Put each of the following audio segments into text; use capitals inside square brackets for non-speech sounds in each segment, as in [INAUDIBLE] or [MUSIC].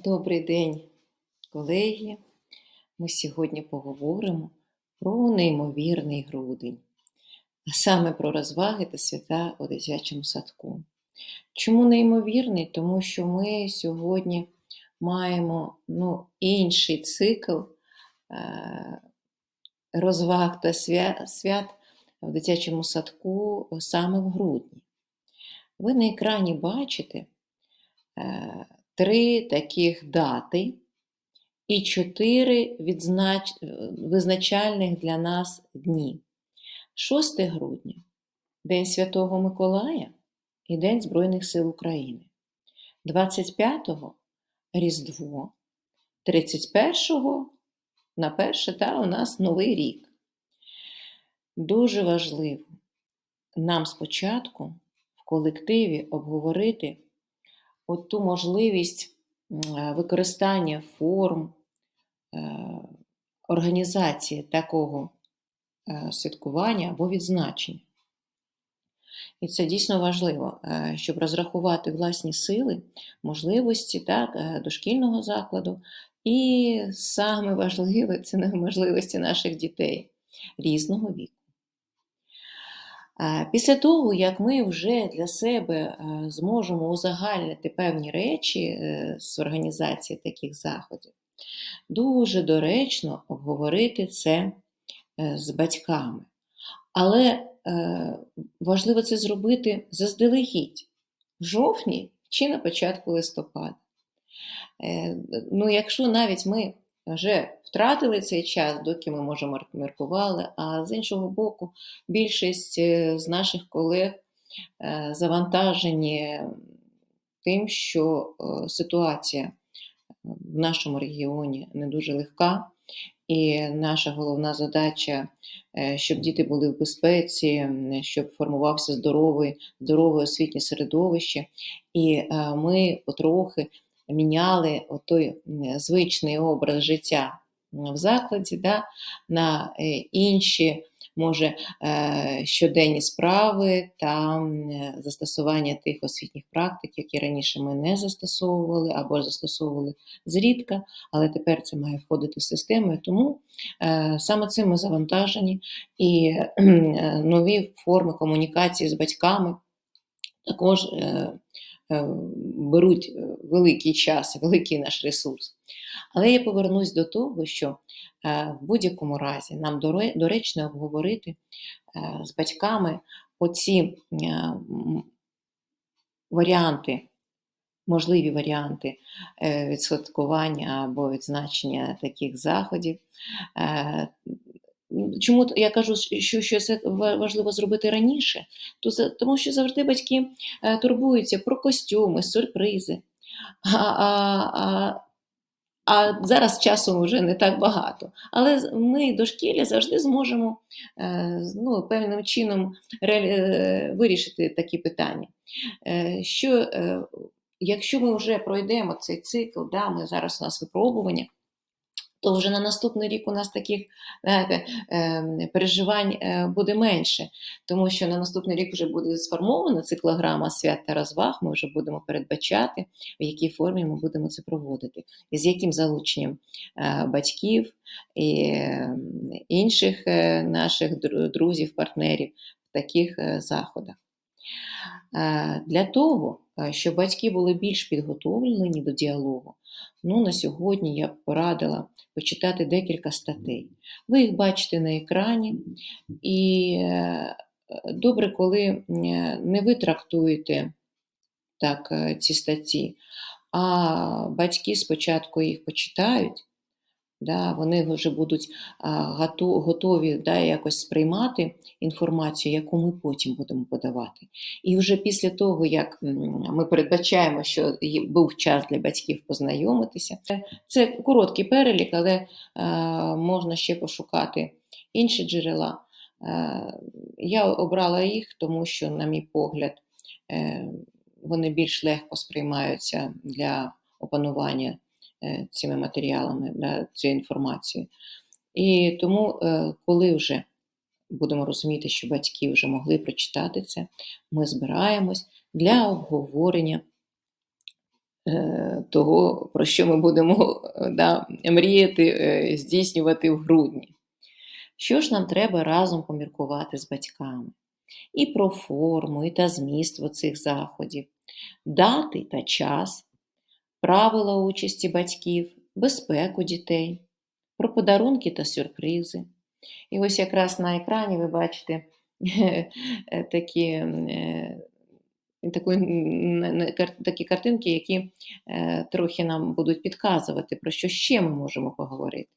Добрий день, колеги. Ми сьогодні поговоримо про неймовірний грудень, а саме про розваги та свята у дитячому садку. Чому неймовірний? Тому що ми сьогодні маємо ну, інший цикл е, розваг та свя- свят в дитячому садку саме в грудні. Ви на екрані бачите е, три таких дати і чотири відзнач... визначальних для нас дні. 6 грудня День Святого Миколая і День Збройних сил України. 25-го Різдво, 31-го на перше та у нас Новий рік. Дуже важливо нам спочатку в колективі обговорити от ту можливість використання форм е, організації такого е, святкування або відзначення. І це дійсно важливо, е, щоб розрахувати власні сили, можливості так, е, дошкільного закладу. І саме важливе це можливості наших дітей різного віку. Після того, як ми вже для себе зможемо узагальнити певні речі е, з організації таких заходів, дуже доречно обговорити це е, з батьками. Але е, важливо це зробити заздалегідь, в жовтні чи на початку листопада. Ну, якщо навіть ми вже втратили цей час, доки ми можемо міркували, а з іншого боку, більшість е, з наших колег е, завантажені тим, що е, ситуація в нашому регіоні не дуже легка, і наша головна задача, щоб діти були в безпеці, щоб формувався здоровий, здорове освітнє середовище. І ми потрохи міняли той звичний образ життя в закладі да, на е, інші, може, е, щоденні справи та застосування тих освітніх практик, які раніше ми не застосовували або застосовували зрідка, але тепер це має входити в систему. Тому е, саме цим ми завантажені і е, нові форми комунікації з батьками також е, е, беруть е, великий час, великий наш ресурс. Але я повернусь до того, що е, в будь-якому разі нам доречно обговорити е, з батьками оці е, варіанти, можливі варіанти е, відсвяткування або відзначення таких заходів. Чому я кажу, що, що це важливо зробити раніше? То тому що завжди батьки е, турбуються про костюми, сюрпризи. А, а, а, а зараз часу вже не так багато. Але ми дошкілля завжди зможемо е, ну, певним чином е, вирішити такі питання. Що, якщо ми вже пройдемо цей цикл, да, ми зараз у нас випробування, то вже на наступний рік у нас таких знаєте, е, переживань е, буде менше, тому що на наступний рік вже буде сформована циклограма свят та розваг. Ми вже будемо передбачати, в якій формі ми будемо це проводити, і з яким залученням е, батьків і е, інших е, наших друзів, партнерів в таких заходах. Е, Для того, е, щоб батьки були більш підготовлені до діалогу, ну, на сьогодні я б порадила почитати декілька статей. Ви їх бачите на екрані, і е, добре, коли не ви трактуєте так ці статті, а батьки спочатку їх почитають. Да, вони вже будуть готові да, якось сприймати інформацію, яку ми потім будемо подавати. І вже після того, як ми передбачаємо, що був час для батьків познайомитися, це, короткий перелік, але можна ще пошукати інші джерела. Я обрала їх, тому що, на мій погляд, е, вони більш легко сприймаються для опанування цими матеріалами, да, цією інформацією. І тому, е, коли вже будемо розуміти, що батьки вже могли прочитати це, ми збираємось для обговорення е, того, про що ми будемо е, да, мріяти, е, здійснювати в грудні. Що ж нам треба разом поміркувати з батьками? І про форму, і та зміст цих заходів, дати та час, правила участі батьків, безпеку дітей, про подарунки та сюрпризи. І ось якраз на екрані ви бачите [LAUGHS] такі, е, такі картинки, які е, трохи нам будуть підказувати, про що ще ми можемо поговорити.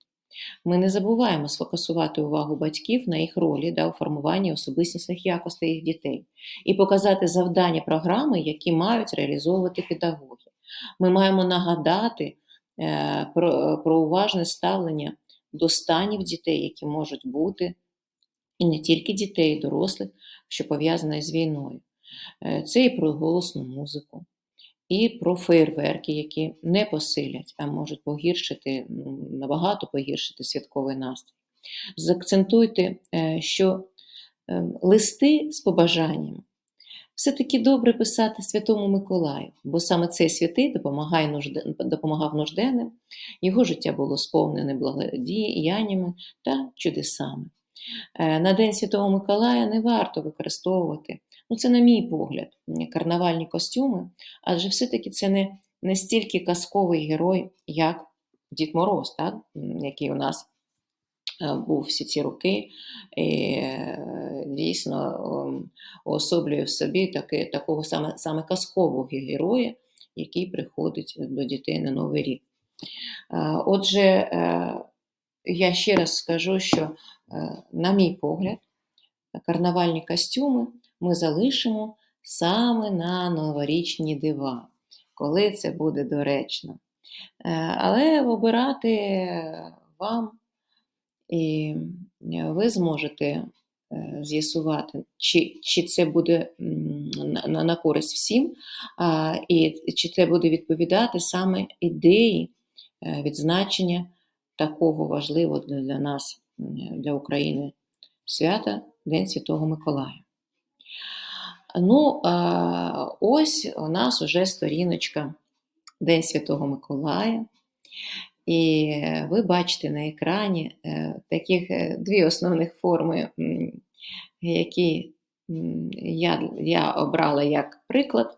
Ми не забуваємо сфокусувати увагу батьків на їх ролі да, у формуванні особистісних якостей їх дітей і показати завдання програми, які мають реалізовувати педагоги. Ми маємо нагадати е, про, про уважне ставлення до станів дітей, які можуть бути, і не тільки дітей, і дорослих, що пов'язане з війною. Е, Це і про голосну музику, і про фейерверки, які не посилять, а можуть погіршити, набагато погіршити святковий настрій. Заакцентуйте, е, що е, листи з побажаннями все-таки добре писати Святому Миколаю, бо саме цей святий допомагає допомагав нужденним, його життя було сповнене благодіяннями та чудесами. Е, На День Святого Миколая не варто використовувати, ну це на мій погляд, карнавальні костюми, адже все-таки це не, не стільки казковий герой, як Дід Мороз, так? який у нас е, був всі ці роки, е, дійсно ом, уособлює в собі таки, такого саме, саме казкового героя, який приходить до дітей на Новий рік. Е, Отже, е, я ще раз скажу, що, е, на мій погляд, карнавальні костюми ми залишимо саме на новорічні дива, коли це буде доречно. Але обирати вам, і ви зможете з'ясувати, чи, чи це буде на, на- користь всім, а, і чи це буде відповідати саме ідеї е, відзначення такого важливого для, нас, для України свята День Святого Миколая. Ну, ось у нас уже сторіночка День Святого Миколая. І е, ви бачите на екрані е, таких е, дві основних форми, які я, я обрала як приклад.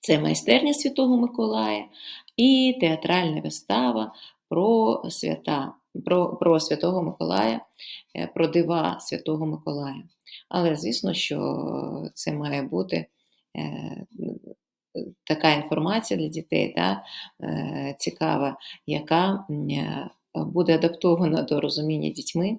Це майстерня Святого Миколая і театральна вистава про свята, про, про Святого Миколая, е, про дива Святого Миколая. Але звісно, що це має бути е, така інформація для дітей, та, е, цікава, яка буде адаптована до розуміння дітьми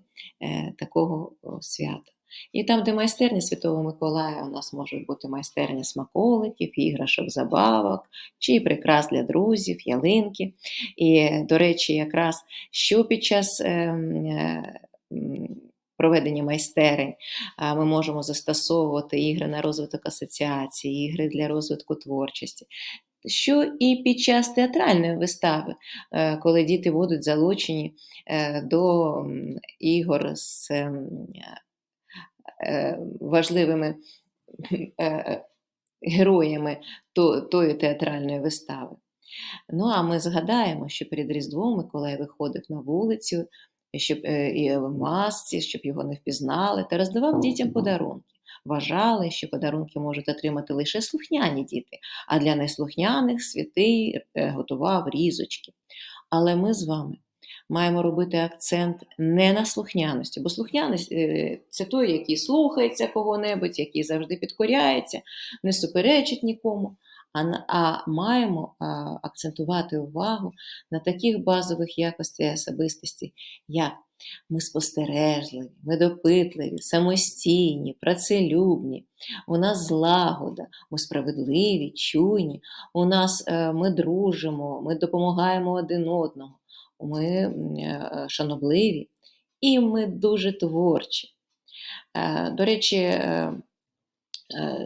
такого свята. І там, де майстерня Святого Миколая, у нас можуть бути майстерня смаколиків, іграшок, забавок, чи прикрас для друзів, ялинки. І, до речі, якраз що під час ем, е, проведення майстерень ми можемо застосовувати ігри на розвиток асоціації, ігри для розвитку творчості. Що і під час театральної вистави, е, коли діти будуть залучені е, до ігор з е, важливими е, героями тої театральної вистави. Ну, а ми згадаємо, що перед Різдвом Миколай виходив на вулицю, щоб е, і в масці, щоб його не впізнали, та роздавав дітям подарунки. Вважали, що подарунки можуть отримати лише слухняні діти, а для неслухняних святий е, готував різочки. Але ми з вами маємо робити акцент не на слухняності, бо слухняність е, це той, який слухається кого-небудь, який завжди підкоряється, не суперечить нікому. А, а маємо а, акцентувати увагу на таких базових якостях особистості, як ми спостережливі, ми допитливі, самостійні, працелюбні, у нас злагода, ми справедливі, чуйні, у нас е, ми дружимо, ми допомагаємо один одному, ми е, шанобливі і ми дуже творчі. Е, До речі, е,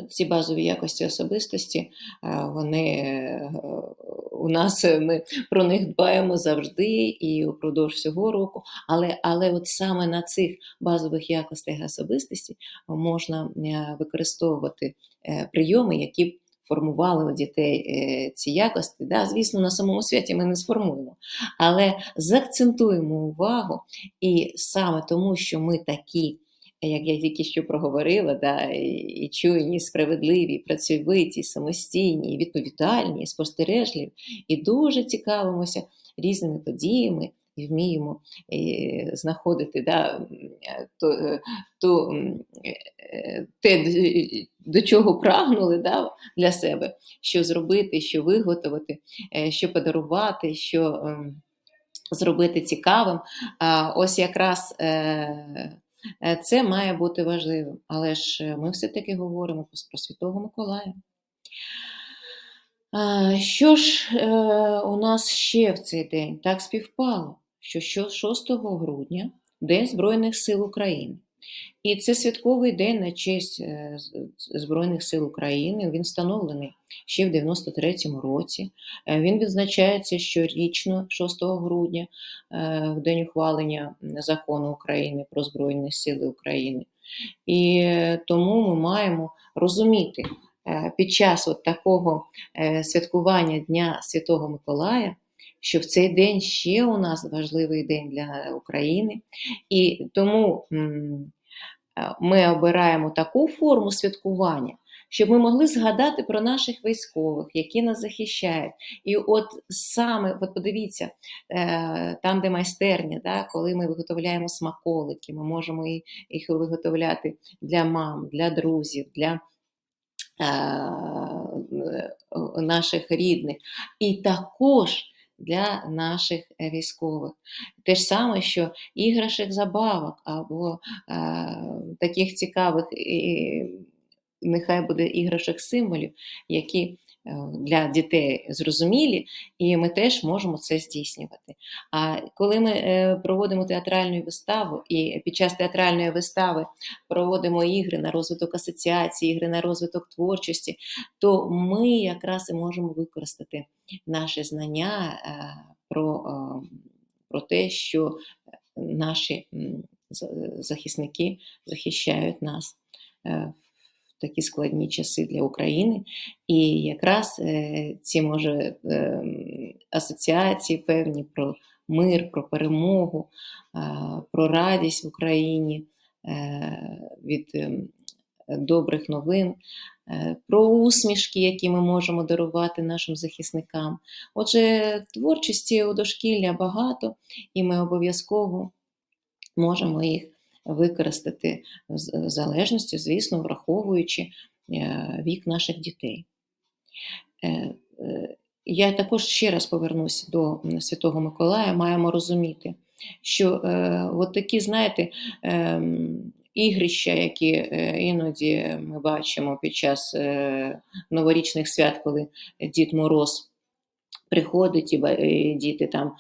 ці базові якості особистості, вони у нас ми про них дбаємо завжди і упродовж всього року. Але, але от саме на цих базових якостях особистості можна використовувати прийоми, які формували у дітей е, ці якості. Да? Звісно, на самому святі ми не сформуємо, але заакцентуємо увагу, і саме тому, що ми такі. Як я тільки що проговорила, да, і, чуйні, справедливі, працьовиті, самостійні, відповідальні, спостережливі, і дуже цікавимося різними подіями і вміємо е, знаходити да, то, е, то, е, те, до чого прагнули да, для себе, що зробити, що виготовити, що подарувати, що ем, зробити цікавим. Ось якраз це має бути важливим. Але ж ми все-таки говоримо про Святого Миколая. Що ж у нас ще в цей день? Так співпало, що що 6 грудня День Збройних сил України. І це святковий день на честь е, Збройних сил України. Він встановлений ще в 93-му році. Е, Він відзначається щорічно 6 грудня, е, в день ухвалення закону України про Збройні Сили України. І тому ми маємо розуміти під час от такого святкування Дня Святого Миколая, що в цей день ще у нас важливий день для України. І тому е, ми обираємо таку форму святкування, щоб ми могли згадати про наших військових, які нас захищають. І от саме, от подивіться, е, там, де майстерня, да, коли ми виготовляємо смаколики, ми можемо їх виготовляти для мам, для друзів, для е, наших рідних, і також для наших е, військових. Те ж саме, що іграшок забавок або е, таких цікавих, і, нехай буде іграшок символів, які для дітей зрозумілі, і ми теж можемо це здійснювати. А коли ми е, проводимо театральну виставу, і під час театральної вистави проводимо ігри на розвиток асоціації, ігри на розвиток творчості, то ми якраз і можемо використати наші знання е, про, е, про те, що наші захисники захищають нас е, такі складні часи для України. І якраз е, ці може е, асоціації певні про мир, про перемогу, про радість в Україні е, від ем, добрих новин, е, про усмішки, які ми можемо дарувати нашим захисникам. Отже, творчості у дошкілля багато, і ми обов'язково можемо їх використати в залежності, звісно, враховуючи е, вік наших дітей. Е, е, Я також ще раз повернусь до Святого Миколая. Маємо розуміти, що от такі, знаєте, ем, ігрища, які іноді ми бачимо під час новорічних свят, коли Дід Мороз приходить і діти там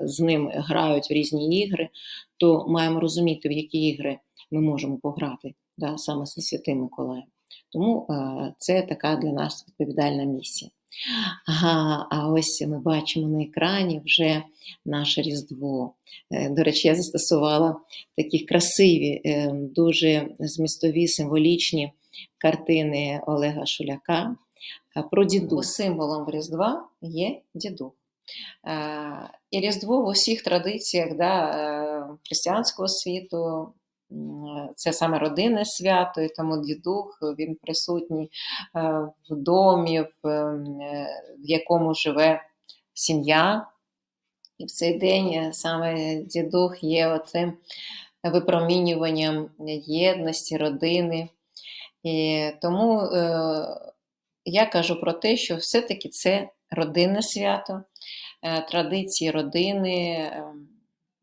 з ним грають в різні ігри, то маємо розуміти, в які ігри ми можемо пограти да, саме зі Святим Миколаєм. Тому е, це така для нас відповідальна місія. Ага, а ось ми бачимо на екрані вже наше Різдво. Е, До речі, я застосувала такі красиві, е, дуже змістові, символічні картини Олега Шуляка е, про діду. Символом Різдва є дідух. Е, І Різдво в усіх традиціях да, е, християнського світу. Це саме родинне свято, і тому дідух він присутній е, в домі, в, е, якому живе сім'я. І в цей день е, саме дідух є оцим випромінюванням єдності, родини. І тому е, я кажу про те, що все-таки це родинне свято, е, традиції родини е,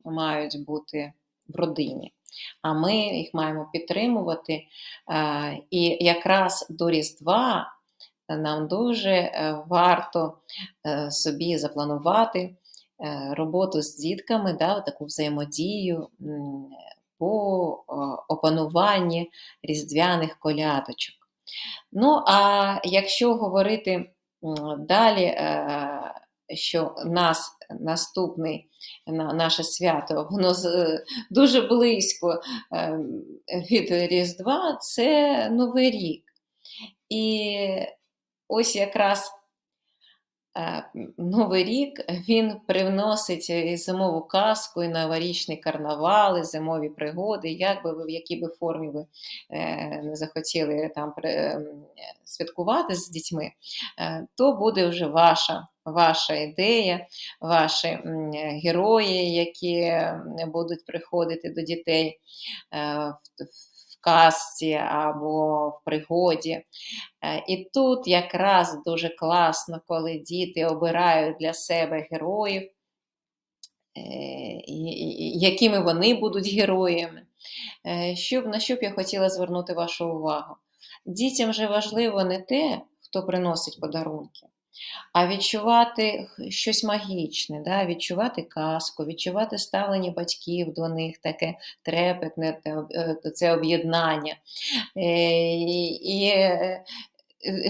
мають бути в родині, а ми їх маємо підтримувати. Е, І якраз до Різдва нам дуже е, варто е, собі запланувати е, роботу з дітками, да, таку взаємодію по е, опануванні різдвяних колядочок. Ну, а якщо говорити далі, е, що нас наступний на наше свято, воно дуже близько е, від Різдва, це Новий рік. І ось якраз е, Новий рік він привносить зимову казку, і новорічний карнавал, і зимові пригоди. Як би ви, в якій би формі ви не захотіли там ем, святкувати з дітьми, е, то буде вже ваша, ваша ідея, ваші герої, які будуть приходити до дітей е, в, казці або в пригоді. Е, І тут якраз дуже класно, коли діти обирають для себе героїв, е, якими вони будуть героями. Щоб, на що б я хотіла звернути вашу увагу? Дітям же важливо не те, хто приносить подарунки, а відчувати щось магічне, да? відчувати казку, відчувати ставлення батьків до них, таке трепетне, е, це об'єднання. Е, І, е,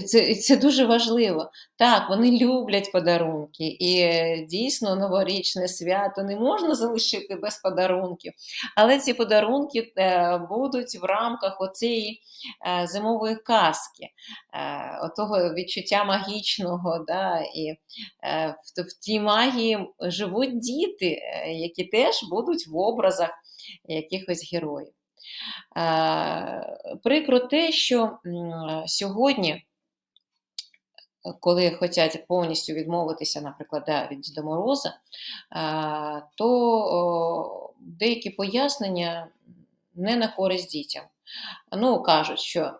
це, це дуже важливо. Так, вони люблять подарунки, і е, дійсно новорічне свято не можна залишити без подарунків. Але ці подарунки е, будуть в рамках оцієї е, зимової казки, е, отого відчуття магічного. Да, і е, в, в тій магії живуть діти, е, які теж будуть в образах якихось героїв. Е, Прикро те, що сьогодні, коли хочуть повністю відмовитися, наприклад, від Діда Мороза, е, то деякі пояснення не на користь дітям. Ну, кажуть, що.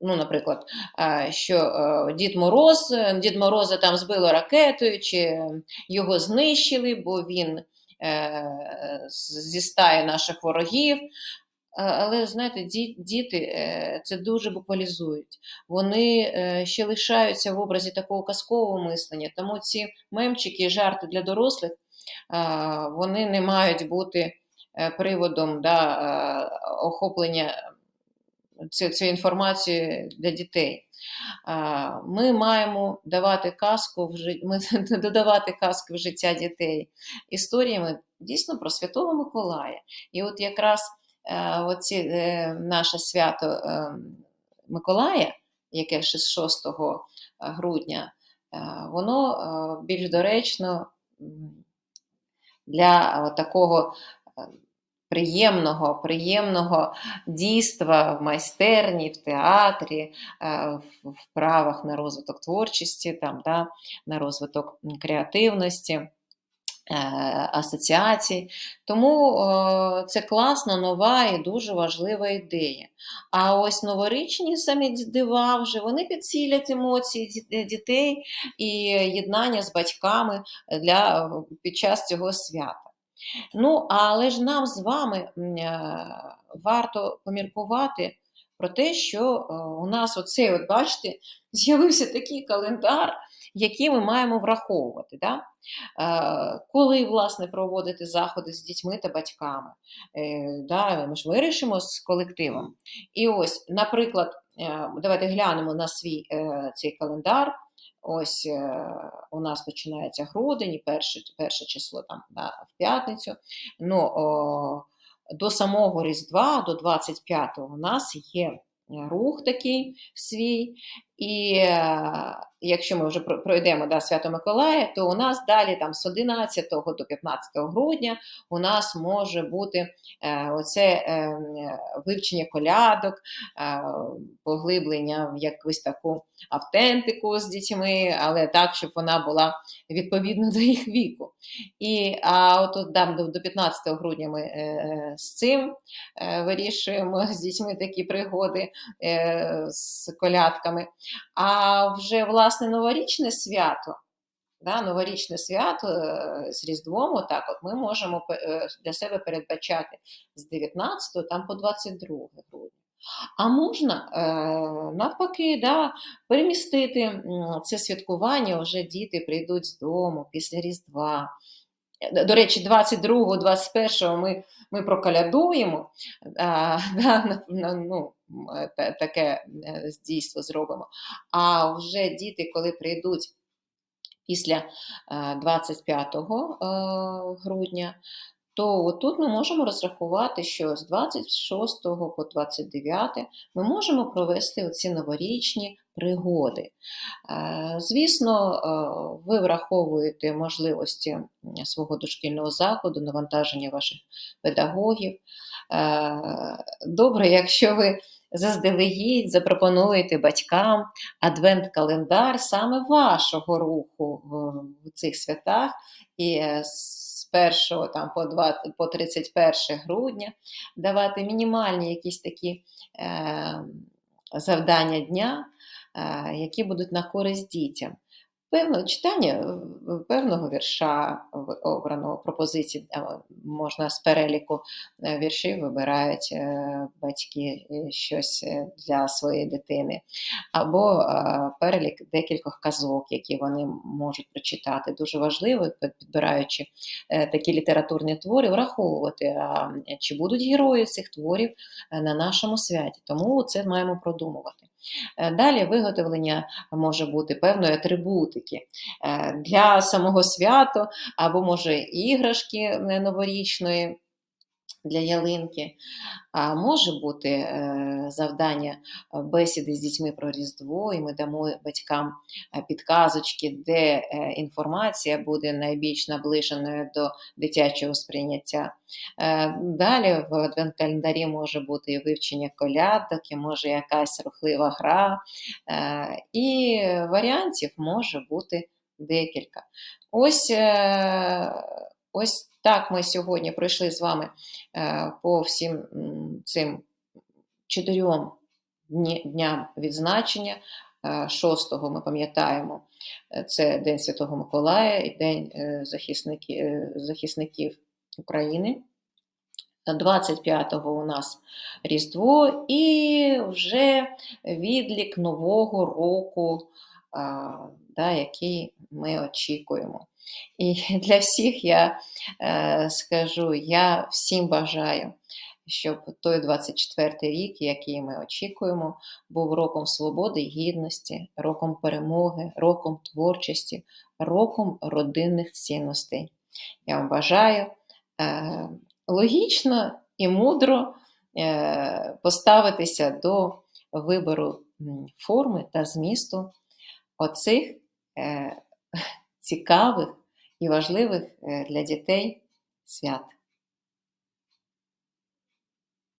Ну, наприклад, е, що Дід Мороз, Дід Мороза там збило ракетою, чи його знищили, бо він зі стаї наших ворогів. Але знаєте, діти е, це дуже буквалізують. Вони е, ще лишаються в образі такого казкового мислення, тому ці мемчики і жарти для дорослих вони не мають бути е, приводом да, е, охоплення ці- цієї інформації для дітей. Ми маємо давати казку в жит... ми [LAUGHS] додавати казки в життя дітей історіями дійсно про Святого Миколая. І от якраз е, оці, е, наше свято е, Миколая, яке ще 6 грудня, воно більш доречно для такого приємного, приємного дійства в майстерні, в театрі, е, в вправах на розвиток творчості, там, да, на розвиток креативності е, асоціацій. Тому е, це класна, нова і дуже важлива ідея. А ось новорічні самі дива вже вони підсилять емоції дітей і єднання з батьками для, під час цього свята. Ну, але ж нам з вами е, варто поміркувати про те, що е, у нас оцей, от бачите, [LAUGHS] з'явився такий календар, який ми маємо враховувати. Да? Е, Коли, власне, проводити заходи з дітьми та батьками. Да? Ми ж вирішимо з колективом. І ось, наприклад, давайте глянемо на свій цей календар. Ось е, у нас починається грудень, і перше, перше число там да, в п'ятницю. Ну, о, до самого Різдва, до 25-го, у нас є е, рух такий свій. І е, якщо ми вже про- пройдемо да, Свято Миколая, то у нас далі там з 11 до 15 грудня у нас може бути е, оце е, вивчення колядок, поглиблення в якусь таку автентику з дітьми, але так, щоб вона була відповідна до їх віку. І, а от да, до, до 15 грудня ми з цим вирішуємо з дітьми такі пригоди з колядками. А вже власне новорічне свято. Да, новорічне свято е, з Різдвом, отак от ми можемо е, для себе передбачати з 19 там по 22 грудня. А можна е, навпаки да, перемістити це святкування, вже діти прийдуть з дому після Різдва. До речі, 22-го, 21-го ми, ми прокалядуємо, а, [LAUGHS] да, ну, таке е, дійство зробимо. А вже діти, коли прийдуть після е, 25 е, грудня, то отут ми можемо розрахувати, що з 26 по 29 ми можемо провести оці новорічні пригоди. Е, Звісно, е, ви враховуєте можливості свого дошкільного закладу, навантаження ваших педагогів. Е, Добре, якщо ви заздалегідь запропонуєте батькам адвент-календар саме вашого руху в, цих святах, і е, з 1 там, по, 20, по 31 грудня давати мінімальні якісь такі е, завдання дня, е, які будуть на користь дітям. Певно, читання е, певного вірша обраного пропозиції можна з переліку е, віршів вибирають е, батьки щось для своєї дитини, або перелік декількох казок, які вони можуть прочитати. Дуже важливо, підбираючи такі літературні твори, враховувати, чи будуть герої цих творів на нашому святі. Тому це маємо продумувати. Е, Далі виготовлення може бути певної атрибутики е, для самого святу, або може іграшки е, новорічної для ялинки. А може бути е, завдання е, бесіди з дітьми про Різдво, і ми дамо батькам е, підказочки, де інформація буде найбільш наближеною до дитячого сприйняття. Далі в адвент-календарі може бути вивчення колядок, і може якась рухлива гра, і варіантів може бути декілька. Ось, ось так ми сьогодні пройшли з вами е, по всім цим чотирьом дням відзначення. Е, Шостого ми пам'ятаємо, е, це День Святого Миколая і День е, е, захисників України. 25-го у нас Різдво і вже відлік Нового року, да, який ми очікуємо. І [LAUGHS] для всіх я е, скажу, я всім бажаю, щоб той 24-й рік, який ми очікуємо, був роком свободи і гідності, роком перемоги, роком творчості, роком родинних цінностей. Я вам бажаю е, логічно і мудро е, поставитися до вибору форми та змісту оцих е, [LAUGHS] цікавих і важливих е, для дітей свят.